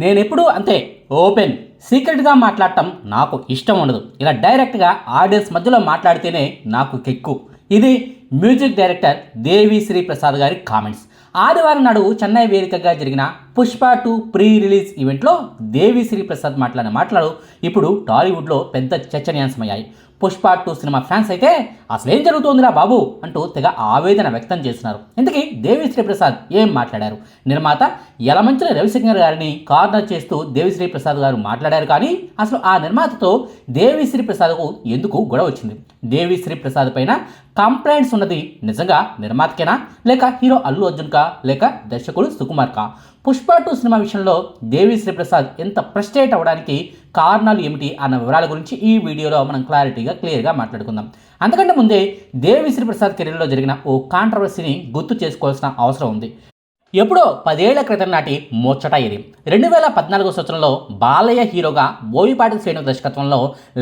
నేనెప్పుడు అంతే ఓపెన్ సీక్రెట్గా మాట్లాడటం నాకు ఇష్టం ఉండదు. ఇలా డైరెక్ట్గా ఆడియన్స్ మధ్యలో మాట్లాడితేనే నాకు కెక్కు. ఇది మ్యూజిక్ డైరెక్టర్ దేవి శ్రీ ప్రసాద్ గారి కామెంట్స్. ఆదివారం నాడు చెన్నై వేదికగా జరిగిన పుష్ప టూ ప్రీ రిలీజ్ ఈవెంట్లో దేవి శ్రీ ప్రసాద్ మాట్లాడిన మాటలు ఇప్పుడు టాలీవుడ్లో పెద్ద చర్చనీయాంశమయ్యాయి. పుష్ప టూ సినిమా ఫ్యాన్స్ అయితే అసలు ఏం జరుగుతోందిరా బాబు అంటూ తెగ ఆవేదన వ్యక్తం చేస్తున్నారు. ఇంతకీ దేవిశ్రీ ప్రసాద్ ఏం మాట్లాడారు? నిర్మాత యలమంచుల రవిశంకర్ గారిని కార్నర్ చేస్తూ దేవిశ్రీ ప్రసాద్ గారు మాట్లాడారు కానీ అసలు ఆ నిర్మాతతో దేవిశ్రీ ప్రసాద్కు ఎందుకు గొడవ వచ్చింది? దేవిశ్రీ ప్రసాద్ పైన కంప్లైంట్స్ ఉన్నది నిజంగా నిర్మాతకేనా? లేక హీరో అల్లు అర్జున్కా? లేక దర్శకుడు సుకుమార్కా? పుష్ప టూ సినిమా విషయంలో దేవి శ్రీప్రసాద్ ఎంత ఫ్రస్ట్రేట్ అవ్వడానికి కారణాలు ఏమిటి అన్న వివరాల గురించి ఈ వీడియోలో మనం క్లారిటీగా క్లియర్గా మాట్లాడుకుందాం. అంతకంటే ముందే దేవి శ్రీప్రసాద్ కెరీర్లో జరిగిన ఓ కాంట్రవర్సీని గుర్తు చేసుకోవాల్సిన అవసరం ఉంది. ఎప్పుడో పదేళ్ళ క్రితం నాటి ముచ్చట ఇది. రెండు వేల పద్నాలుగో సంవత్సరంలో బాలయ్య హీరోగా బోయిపాటి శ్రేణు దర్శకత్వంలో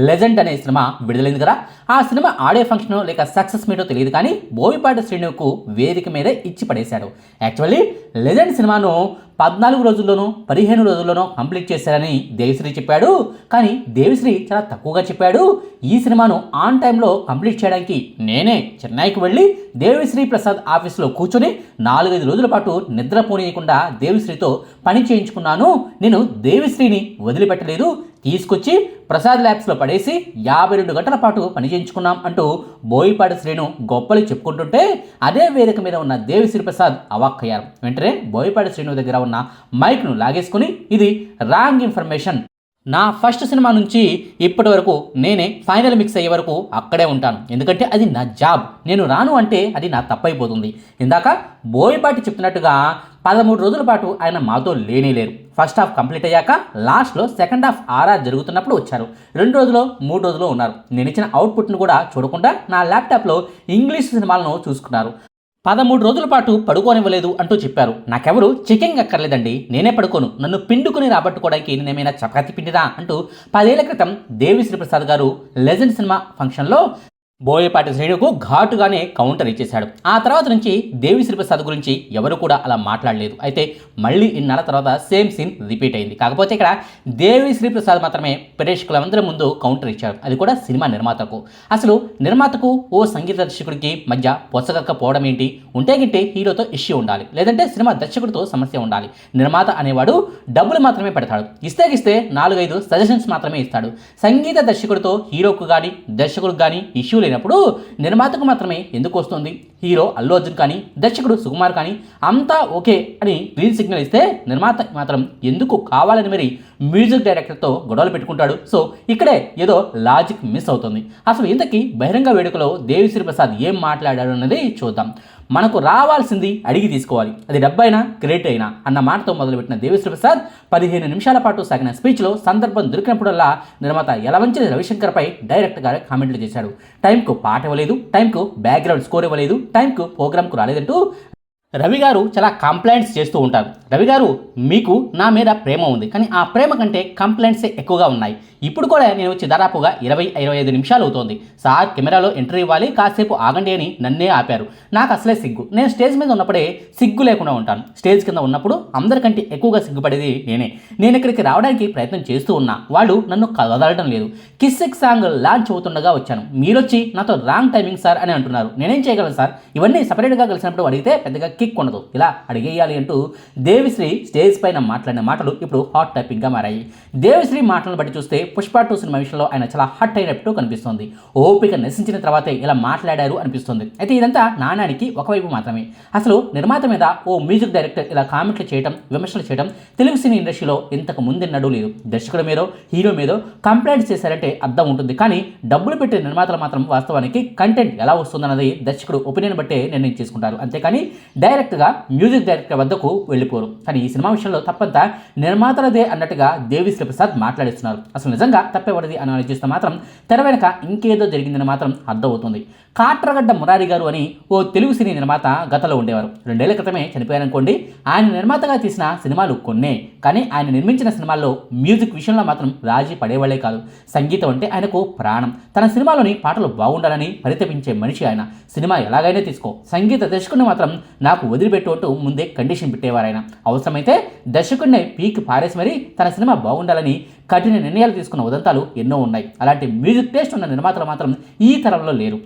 లెజెండ్ అనే సినిమా విడుదలైంది కదా. ఆ సినిమా ఆడియో ఫంక్షన్ లేక సక్సెస్ మీటో తెలియదు కానీ బోయిపాటి శ్రేణుకు వేదిక మీదే ఇచ్చి పడేశాడు యాక్చువల్లీ లెజెండ్ సినిమాను పద్నాలుగు రోజుల్లోనూ పదిహేను రోజుల్లోనూ కంప్లీట్ చేశారని దేవిశ్రీ చెప్పాడు. కానీ దేవిశ్రీ చాలా తక్కువగా చెప్పాడు. ఈ సినిమాను ఆన్ టైంలో కంప్లీట్ చేయడానికి నేనే చెన్నైకి వెళ్ళి దేవిశ్రీ ప్రసాద్ ఆఫీస్లో కూర్చొని నాలుగైదు రోజుల పాటు నిద్రపోనీయకుండా దేవిశ్రీతో పని చేయించుకున్నాను. నేను దేవిశ్రీని వదిలిపెట్టలేదు. తీసుకొచ్చి ప్రసాద్ ల్యాబ్స్లో పడేసి యాభై రెండు గంటల పాటు పని చేయించుకున్నాం అంటూ బోయిపాటి శ్రీను గొప్పలు చెప్పుకుంటుంటే అదే వేదిక మీద ఉన్న దేవిశ్రీ ప్రసాద్ అవాక్కయ్యారు. వెంటనే బోయిపాటి శ్రీను దగ్గర ఉన్న మైక్ను లాగేసుకుని ఇది రాంగ్ ఇన్ఫర్మేషన్ నా ఫస్ట్ సినిమా నుంచి ఇప్పటి వరకు నేనే ఫైనల్ మిక్స్ అయ్యే వరకు అక్కడే ఉంటాను. ఎందుకంటే అది నా జాబ్. నేను రాను అంటే అది నా తప్పైపోతుంది. ఇందాక బోయపాటి చెప్తున్నట్టుగా పదమూడు రోజుల పాటు ఆయన మాతో లేనే లేరు. ఫస్ట్ హాఫ్ కంప్లీట్ అయ్యాక లాస్ట్లో సెకండ్ హాఫ్ ఆర్ఆర్ జరుగుతున్నప్పుడు వచ్చారు. రెండు రోజులు మూడు రోజులు ఉన్నారు. నేను ఇచ్చిన అవుట్పుట్ను కూడా చూడకుండా నా ల్యాప్టాప్లో ఇంగ్లీష్ సినిమాలను చూసుకున్నారు. పదమూడు రోజుల పాటు పడుకోనివ్వలేదు అంటూ చెప్పారు. నాకెవరు చెకింగ్ అక్కర్లేదండి. నేనే పడుకోను. నన్ను పిండుకుని రాబట్టుకోవడానికి నేనేమైనా చపాతి పిండిరా అంటూ పదేళ్ళ క్రితం దేవిశ్రీ ప్రసాద్ గారు లెజెండ్ సినిమా ఫంక్షన్లో బోయపాటి శ్రేణుకు ఘాటుగానే కౌంటర్ ఇచ్చేశాడు. ఆ తర్వాత నుంచి దేవిశ్రీ ప్రసాద్ గురించి ఎవరు కూడా అలా మాట్లాడలేదు. అయితే మళ్ళీ ఇన్నాళ్ళ తర్వాత సేమ్ సీన్ రిపీట్ అయింది. కాకపోతే ఇక్కడ దేవిశ్రీ ప్రసాద్ మాత్రమే ప్రేక్షకులందరి ముందు కౌంటర్ ఇచ్చాడు. అది కూడా సినిమా నిర్మాతకు. అసలు నిర్మాతకు ఓ సంగీత దర్శకుడికి మధ్య పొసగకపోవడం ఏంటి? ఉంటే గిట్టే హీరోతో ఇష్యూ ఉండాలి. లేదంటే సినిమా దర్శకుడితో సమస్య ఉండాలి. నిర్మాత అనేవాడు డబ్బులు మాత్రమే పెడతాడు. ఇస్తే ఇస్తే నాలుగైదు సజెషన్స్ మాత్రమే ఇస్తాడు. సంగీత దర్శకుడితో హీరోకు కానీ దర్శకుడికి కానీ ఇష్యూ లేదు. లేనప్పుడు నిర్మాతకు మాత్రమే ఎందుకు వస్తుంది? హీరో అల్లు అర్జున్ కానీ దర్శకుడు సుకుమార్ కానీ అంతా ఓకే అని గ్రీన్ సిగ్నల్ ఇస్తే నిర్మాత మాత్రం ఎందుకు కావాలని మరి మ్యూజిక్ డైరెక్టర్తో గొడవలు పెట్టుకుంటాడు. సో ఇక్కడే ఏదో లాజిక్ మిస్ అవుతుంది. అసలు ఇంతకీ బహిరంగ వేడుకలో దేవిశ్రీ ప్రసాద్ ఏం మాట్లాడాడు అన్నది చూద్దాం. మనకు రావాల్సింది అడిగి తీసుకోవాలి. అది డబ్బైనా క్రెడిట్ అయినా అన్న మాటతో మొదలుపెట్టిన దేవేశ్వర ప్రసాద్ పదిహేను నిమిషాల పాటు సాగిన స్పీచ్లో సందర్భం దొరికినప్పుడల్లా నిర్మాత యలవంచలి రవిశంకర్పై డైరెక్ట్గా కామెంట్లు చేశాడు. టైంకు పాట ఇవ్వలేదు టైంకు బ్యాక్గ్రౌండ్ స్కోర్ ఇవ్వలేదు టైంకు ప్రోగ్రామ్కు రాలేదంటూ రవి గారు చాలా కంప్లైంట్స్ చేస్తూ ఉంటారు. రవి గారు మీకు నా మీద ప్రేమ ఉంది. కానీ ఆ ప్రేమ కంటే కంప్లైంట్సే ఎక్కువగా ఉన్నాయి. ఇప్పుడు కూడా నేను వచ్చి దాదాపుగా ఇరవై ఇరవై ఐదు నిమిషాలు అవుతోంది. సార్ కెమెరాలో ఎంట్రీ ఇవ్వాలి. కాసేపు ఆగండి అని నన్నే ఆపారు. నాకు అసలే సిగ్గు. నేను స్టేజ్ మీద ఉన్నప్పుడే సిగ్గు లేకుండా ఉంటాను. స్టేజ్ కింద ఉన్నప్పుడు అందరికంటే ఎక్కువగా సిగ్గుపడేది నేనే. నేను ఇక్కడికి రావడానికి ప్రయత్నం చేస్తూ ఉన్నా. వాళ్ళు నన్ను కదలడం లేదు. కిస్సిక్ సాంగ్ లాంచ్ అవుతుండగా వచ్చాను. మీరొచ్చి నాతో రాంగ్ టైమింగ్ సార్ అని అంటున్నారు. నేనేం చేయగలను సార్? ఇవన్నీ సపరేట్గా కలిసినప్పుడు అడిగితే పెద్దగా కిక్ ఉండదు ఇలా అడిగేయాలి అంటూ దేవిశ్రీ స్టేజ్ పైన మాట్లాడిన మాటలు ఇప్పుడు హాట్ టాపిక్గా మారాయి. దేవిశ్రీ మాటలను బట్టి చూస్తే పుష్ప టూ సినిమా విషయంలో ఆయన చాలా హట్ అయినట్టు కనిపిస్తోంది. ఓపిక నశించిన తర్వాతే ఇలా మాట్లాడారు అనిపిస్తుంది. అయితే ఇదంతా నాణానికి ఒకవైపు మాత్రమే. అసలు నిర్మాత మీద ఓ మ్యూజిక్ డైరెక్టర్ ఇలా కామెంట్లు చేయడం విమర్శలు చేయడం తెలుగు సినీ ఇండస్ట్రీలో ఇంతకు ముందెన్నడూ లేదు. దర్శకుడు మీదో హీరో మీదో కంప్లైంట్స్ చేశారంటే అర్థం ఉంటుంది. కానీ డబ్బులు పెట్టే నిర్మాతలు మాత్రం వాస్తవానికి కంటెంట్ ఎలా వస్తుందన్నది దర్శకుడు ఒపీనియన్ బట్టే నిర్ణయం చేసుకుంటారు. అంతేకాని డైరెక్ట్గా మ్యూజిక్ డైరెక్టర్ వద్దకు వెళ్ళిపోరు. కానీ ఈ సినిమా విషయంలో తప్పంతా నిర్మాతలదే అన్నట్టుగా దేవి శ్రీప్రసాద్ మాట్లాడిస్తున్నారు. అసలు నిజంగా తప్పెవరిది అని ఆలోచిస్తే మాత్రం తెర వెనక ఇంకేదో జరిగిందని మాత్రం అర్థమవుతుంది. కాట్రగడ్డ మురారి గారు అని ఓ తెలుగు సినీ నిర్మాత గతంలో ఉండేవారు. రెండేళ్ళ క్రితమే చనిపోయారనుకోండి ఆయన నిర్మాతగా తీసిన సినిమాలు కొన్నే కానీ ఆయన నిర్మించిన సినిమాల్లో మ్యూజిక్ విషయంలో మాత్రం రాజీ పడేవాళ్ళే కాదు. సంగీతం అంటే ఆయనకు ప్రాణం. తన సినిమాలోని పాటలు బాగుండాలని పరితపించే మనిషి ఆయన. సినిమా ఎలాగైనా తీసుకో. సంగీత దర్శకుడిని మాత్రం నాకు వదిలిపెట్టు అంటూ ముందే కండిషన్ పెట్టేవారు ఆయన. అవసరమైతే దర్శకుడిని పీక్ పారేసి మరీ తన సినిమా బాగుండాలని కఠిన నిర్ణయాలు తీసుకున్న ఉదంతాలు ఎన్నో ఉన్నాయి. అలాంటి మ్యూజిక్ టేస్ట్ ఉన్న నిర్మాతలు మాత్రం ఈ తరంలో లేరు.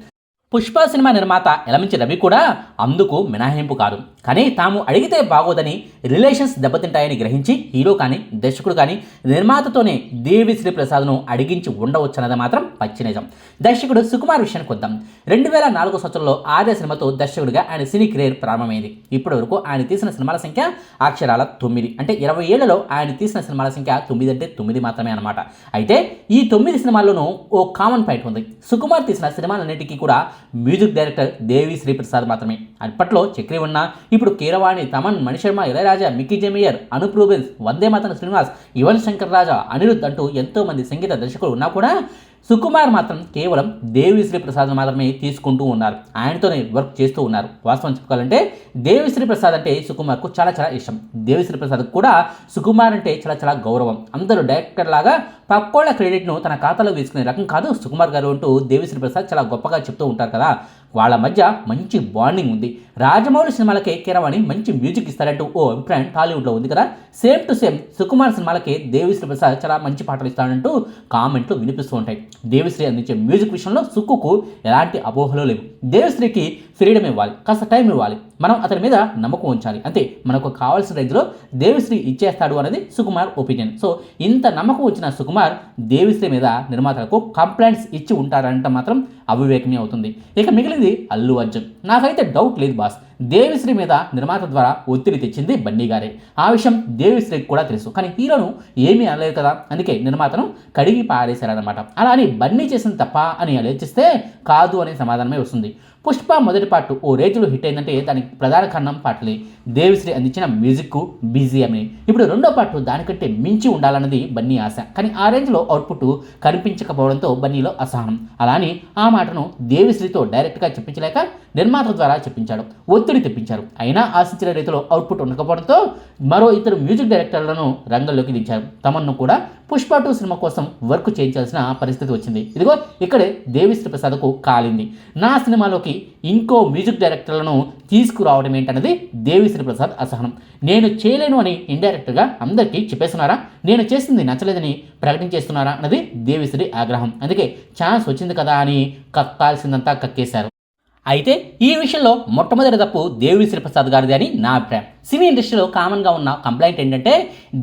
పుష్ప సినిమా నిర్మాత ఎలమంచి రవి కూడా అందుకు మినహాయింపు కాదు. కానీ తాము అడిగితే బాగోదని రిలేషన్స్ దెబ్బతింటాయని గ్రహించి హీరో కానీ దర్శకుడు కానీ నిర్మాతతోనే దేవి శ్రీప్రసాద్ను అడిగించి ఉండవచ్చన్నది మాత్రం పచ్చి నిజం దర్శకుడు సుకుమార్ విషయానికి వద్దాం. రెండు వేల నాలుగో సంవత్సరంలో ఆర్య సినిమాతో దర్శకుడిగా ఆయన సినీ కెరీర్ ప్రారంభమైంది. ఇప్పటి వరకు ఆయన తీసిన సినిమాల సంఖ్య అక్షరాల తొమ్మిది. అంటే ఇరవై ఏళ్ళలో ఆయన తీసిన సినిమాల సంఖ్య తొమ్మిది అంటే తొమ్మిది మాత్రమే అనమాట అయితే ఈ తొమ్మిది సినిమాల్లోనూ ఓ కామన్ పాయింట్ ఉంది. సుకుమార్ తీసిన సినిమాలన్నిటికీ కూడా మ్యూజిక్ డైరెక్టర్ దేవి శ్రీప్రసాద్ మాత్రమే. అప్పట్లో చక్రి ఉన్న ఇప్పుడు Keeravani Thaman Manisharma Ilaiyaraaja Mickey J Meyer Anup Rubens Vande Mataram Srinivas Yuvan Shankar Raja Anirudh అంటూ ఎంతోమంది సంగీత దర్శకులు ఉన్నా కూడా సుకుమార్ మాత్రం కేవలం దేవిశ్రీ ప్రసాద్ మాత్రమే తీసుకుంటూ ఉన్నారు. ఆయనతోనే వర్క్ చేస్తూ ఉన్నారు. వాస్తవం చెప్పుకోవాలంటే దేవిశ్రీ ప్రసాద్ అంటే సుకుమార్కు చాలా చాలా ఇష్టం. దేవిశ్రీ ప్రసాద్ కూడా సుకుమార్ అంటే చాలా చాలా గౌరవం. అందరూ డైరెక్టర్ లాగా పక్కోళ్ళ క్రెడిట్ను తన ఖాతాలో వేసుకునే రకం కాదు సుకుమార్ గారు అంటూ దేవిశ్రీ ప్రసాద్ చాలా గొప్పగా చెప్తూ ఉంటారు కదా. వాళ్ళ మధ్య మంచి బాండింగ్ ఉంది. రాజమౌళి సినిమాలకే కీరవాణి మంచి మ్యూజిక్ ఇస్తారంటూ ఓ అభిప్రాయం టాలీవుడ్లో ఉంది కదా. సేమ్ టు సేమ్ సుకుమార్ సినిమాలకే దేవిశ్రీ ప్రసాద్ చాలా మంచి పాటలు ఇస్తాడంటూ కామెంట్లు వినిపిస్తూ ఉంటాయి. దేవిశ్రీ అందించే మ్యూజిక్ విషయంలో సుక్కుకు ఎలాంటి అపోహలు లేవు. దేవిశ్రీకి ఫ్రీడమ్ ఇవ్వాలి. కాస్త టైం ఇవ్వాలి. మనం అతని మీద నమ్మకం ఉంచాలి. అంతే మనకు కావాల్సిన రేంజ్లో దేవిశ్రీ ఇచ్చేస్తాడు అనేది సుకుమార్ ఒపీనియన్. సో ఇంత నమ్మకం వచ్చిన సుకుమార్ దేవిశ్రీ మీద నిర్మాతలకు కంప్లైంట్స్ ఇచ్చి ఉంటారంట మాత్రం అవివేకమే అవుతుంది. ఇక మిగిలింది అల్లు అర్జున్. నాకైతే డౌట్ లేదు బాస్. దేవిశ్రీ మీద నిర్మాత ద్వారా ఒత్తిడి తెచ్చింది బన్నీ గారే. ఆ విషయం దేవిశ్రీకి కూడా తెలుసు. కానీ హీరోను ఏమీ అనలేదు కదా? అందుకే నిర్మాతను కడిగి పారేశారనమాట అలా అని బన్నీ చేసిన తప్ప అని ఆలోచిస్తే కాదు అనే సమాధానమే వస్తుంది. పుష్ప మొదటి పార్ట్ ఓ రేతులు హిట్ అయిందంటే దానికి ప్రధాన కారణం పాటలే. దేవిశ్రీ అందించిన మ్యూజిక్ బీజిఎంని ఇప్పుడు రెండో పార్ట్ దానికంటే మించి ఉండాలన్నది బన్నీ ఆశ. కానీ ఆ రేంజ్లో అవుట్పుట్ కనిపించకపోవడంతో బన్నీలో అసహనం. అలానే ఆ మాటను దేవిశ్రీతో డైరెక్ట్గా చెప్పించలేక నిర్మాత ద్వారా చెప్పించాడు. ఒత్తిడి తెప్పించారు. అయినా ఆశించిన రీతిలో అవుట్పుట్ ఉండకపోవడంతో మరో ఇద్దరు మ్యూజిక్ డైరెక్టర్లను రంగంలోకి దించారు. తమన్ను కూడా పుష్ప టూ సినిమా కోసం వర్క్ చేయించాల్సిన పరిస్థితి వచ్చింది. ఇదిగో ఇక్కడే దేవిశ్రీ ప్రసాద్కు కాలింది. నా సినిమాలోకి ఇంకో మ్యూజిక్ డైరెక్టర్లను తీసుకురావడం ఏంటన్నది దేవిశ్రీ ప్రసాద్ అసహనం. నేను చేయలేను అని ఇండైరెక్ట్గా అందరికీ చెప్పేస్తున్నారా? నేను చేసింది నచ్చలేదని ప్రకటించేస్తున్నారా? అన్నది దేవిశ్రీ ఆగ్రహం. అందుకే ఛాన్స్ వచ్చింది కదా అని కక్కాల్సిందంతా కక్కేశారు. అయితే ఈ విషయంలో మొట్టమొదటి తప్పు దేవిశ్రీ ప్రసాద్ గారిది అని నా అభిప్రాయం. సినీ ఇండస్ట్రీలో కామన్గా ఉన్న కంప్లైంట్ ఏంటంటే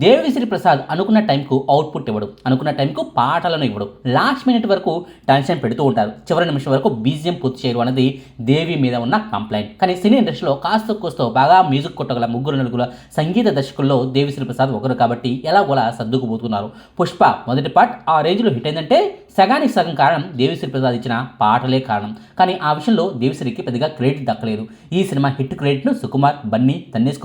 దేవిశ్రీ ప్రసాద్ అనుకున్న టైంకు అవుట్పుట్ ఇవ్వడు. అనుకున్న టైంకు పాటలను ఇవ్వడు. లాస్ట్ మినిట్ వరకు టెన్షన్ పెడుతూ ఉంటారు. చివరి నిమిషం వరకు బీజియం పూర్తి చేయరు అనేది దేవి మీద ఉన్న కంప్లైంట్ కానీ సినీ ఇండస్ట్రీలో కాస్త కోస్తో బాగా మ్యూజిక్ కొట్టగల ముగ్గురు నలుగురు సంగీత దర్శకుల్లో దేవిశ్రీ ప్రసాద్ ఒకరు కాబట్టి ఎలాగోలా సర్దుకుపోతున్నారు? పుష్ప మొదటి పార్ట్ ఆ రేంజ్లో హిట్ అయిందంటే సగానికి సగం కారణం దేవిశ్రీ ప్రసాద్ ఇచ్చిన పాటలే కారణం. కానీ ఆ విషయంలో దేవిశ్రీకి పెద్దగా క్రెడిట్ దక్కలేదు. ఈ సినిమా హిట్ క్రెడిట్ను సుకుమార్ బన్నీ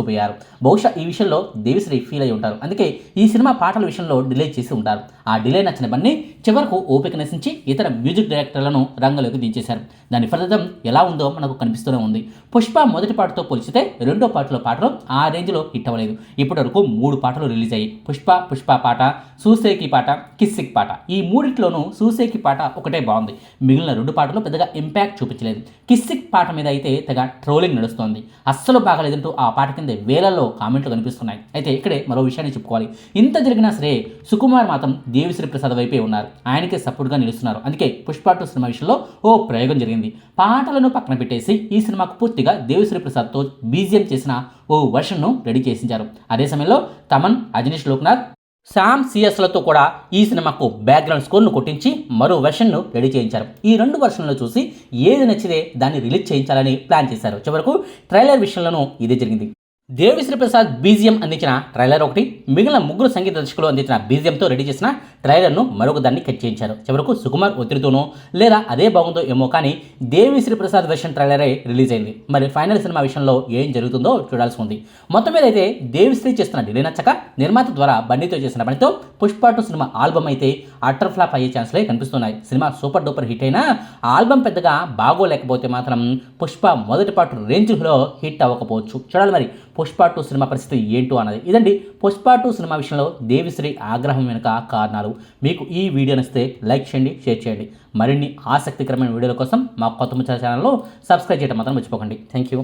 తన్నేసుకుపోయారు బహుశా ఈ విషయంలో దేవిశ్రీ ఫీల్ అయి ఉంటారు. అందుకే ఈ సినిమా పాటల విషయంలో డిలే చేసి ఉంటారు. ఆ డిలే నచ్చిన బన్నీ చివరకు ఓపిక నశించి ఇతర మ్యూజిక్ డైరెక్టర్లను రంగంలోకి దించేశారు. దాని ఫలితం ఎలా ఉందో మనకు కనిపిస్తూనే ఉంది. పుష్ప మొదటి పాటతో పోల్చితే రెండో పాటలో పాటలు ఆ రేంజ్లో హిట్ అవ్వలేదు. ఇప్పటి వరకు మూడు పాటలు రిలీజ్ అయ్యాయి. పుష్ప పుష్ప పాట సూసేకి పాట కిస్సిక్ పాట. ఈ మూడిట్లోనూ సూసేకి పాట ఒకటే బాగుంది. మిగిలిన రెండు పాటలు పెద్దగా ఇంపాక్ట్ చూపించలేదు. కిస్సిక్ పాట మీద అయితే తెగ ట్రోలింగ్ నడుస్తోంది. అస్సలు బాగాలేదంటూ ఆ పాట కింద వేలల్లో కామెంట్లు కనిపిస్తున్నాయి. అయితే ఇక్కడే మరో విషయాన్ని చెప్పుకోవాలి. ఇంత జరిగినా సరే సుకుమార్ మాత్రం దేవిశ్రీ ప్రసాద్ వైపే ఉన్నారు. ఆయనకే సపోర్ట్గా నిలుస్తున్నారు. అందుకే పుష్ప టూ సినిమా విషయంలో ఓ ప్రయోగం జరిగింది. పాటలను పక్కన పెట్టేసి ఈ సినిమాకు పూర్తిగా దేవిశ్రీ ప్రసాద్తో బీజిఎం చేసిన ఓ వర్షన్ను రెడీ చేసించారు. అదే సమయంలో తమన్ అజనీష్ లోక్నాథ్ శామ్ సిఎస్లతో కూడా ఈ సినిమాకు బ్యాక్గ్రౌండ్ స్కోర్ను కొట్టించి మరో వెర్షన్ను రెడీ చేయించారు. ఈ రెండు వెర్షన్లు చూసి ఏది నచ్చితే దాన్ని రిలీజ్ చేయించాలని ప్లాన్ చేశారు. చివరకు ట్రైలర్ విషయంలోనూ ఇదే జరిగింది. దేవిశ్రీ ప్రసాద్ బీజిఎం అందించిన ట్రైలర్ ఒకటి మిగిలిన ముగ్గురు సంగీత దర్శకులు అందించిన బీజిఎంతో రెడీ చేసిన ట్రైలర్ను మరొక దాన్ని కట్ చేయించారు. చివరకు సుకుమార్ ఒత్తిడితోనో లేదా అదే బాగుందో ఏమో కానీ దేవిశ్రీ ప్రసాద్ వెర్షన్ ట్రైలరే రిలీజ్ అయింది. మరి ఫైనల్ సినిమా విషయంలో ఏం జరుగుతుందో చూడాల్సి ఉంది. మొత్తం మీద అయితే దేవిశ్రీ చేస్తున్న డిలే నచ్చక నిర్మాత ద్వారా బండితో చేసిన పనితో పుష్ప టూ సినిమా ఆల్బమ్ అయితే అటర్ ఫ్లాప్ అయ్యే ఛాన్స్లే కనిపిస్తున్నాయి. సినిమా సూపర్ డూపర్ హిట్ అయినా ఆల్బమ్ పెద్దగా బాగోలేకపోతే మాత్రం పుష్ప మొదటి పాటు రేంజ్లో హిట్ అవ్వకపోవచ్చు. చూడాలి మరి పుష్ప టూ సినిమా పరిస్థితి ఏంటో అన్నది. ఇదండి పుష్ప టూ సినిమా విషయంలో దేవిశ్రీ ఆగ్రహం వెనుక కారణాలు. మీకు ఈ వీడియో నచ్చితే లైక్ చేయండి షేర్ చేయండి. మరిన్ని ఆసక్తికరమైన వీడియోల కోసం మా కొత్త ముచ్చ ఛానల్లో సబ్స్క్రైబ్ చేయడం మాత్రం మర్చిపోకండి. Thank you.